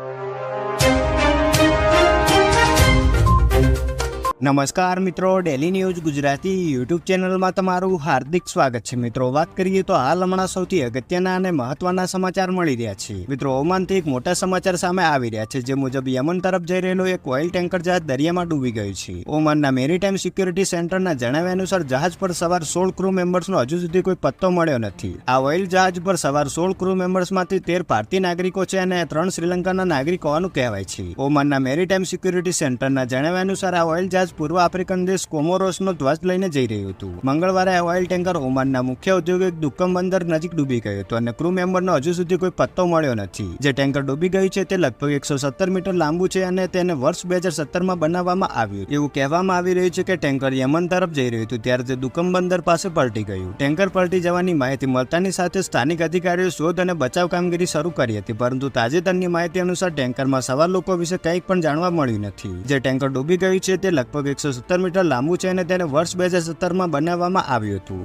you. નમસ્કાર મિત્રો daily news Gujarati YouTube ચેનલમાં તમારું હાર્દિક સ્વાગત છે. મિત્રો, વાત કરીએ તો હાલ હમણાં સૌથી અગત્યના અને મહત્વના સમાચાર મળી રહ્યા છે. મિત્રો, ઓમાનથી એક મોટા સમાચાર સામે આવી રહ્યા છે, જે મુજબ યમન તરફ જઈ રહેલો એક ઓઇલ ટેન્કર જહાજ દરિયામાં ડૂબી ગયું છે. ઓમાનના મેરીટાઈમ સિક્યુરિટી સેન્ટરના જણાવ્યા અનુસાર, જહાજ પર સવાર સોળ ક્રૂ મેમ્બર્સનો હજુ સુધી કોઈ પત્તો મળ્યો નથી. આ ઓઇલ જહાજ પર સવાર સોળ ક્રૂ મેમ્બર્સમાંથી તેર ભારતીય નાગરિકો છે અને ત્રણ શ્રીલંકાના નાગરિક હોવાનું કહેવાય છે. ઓમાનના મેરીટાઈમ સિક્યુરિટી સેન્ટરના જણાવ્યા અનુસાર, આ ઓઇલ જહાજ પૂર્વ આફ્રિકન દેશ કોમોરોસનો ધ્વજ લઈને જઈ રહ્યું હતું. મંગળવારે ઓઇલ ટેન્કર ઓમાનના મુખ્ય ઔદ્યોગિક દુક્કમ બંદર નજીક ડૂબી ગયું હતું અને ક્રૂ મેમ્બરનો હજુ સુધી કોઈ પત્તો મળ્યો નથી. જે ટેન્કર ડૂબી ગયું છે તે લગભગ એકસો સત્તર મીટર લાંબુ છે અને તેને વર્ષ બે હજાર સત્તરમાં બનાવવામાં આવ્યું. એવું કહેવામાં આવી રહ્યું છે કે ટેન્કર યમન તરફ જઈ રહ્યું હતું ત્યારે તે દુક્કમ બંદર પાસે પલટી ગયું. ટેન્કર પલટી જવાની માહિતી મળતાની સાથે સ્થાનિક અધિકારીઓ શોધ અને બચાવ કામગીરી શરૂ કરી હતી, પરંતુ તાજેતરની માહિતી અનુસાર ટેન્કરમાં સવાર લોકો વિશે કંઈક પણ જાણવા મળ્યું નથી. જે ટેન્કર ડૂબી ગયું છે તે લગભગ એકસો સત્તર મીટર લાંબુ છે અને તેને વર્ષ બે હજાર સત્તરમાં બનાવવામાં આવ્યું હતું.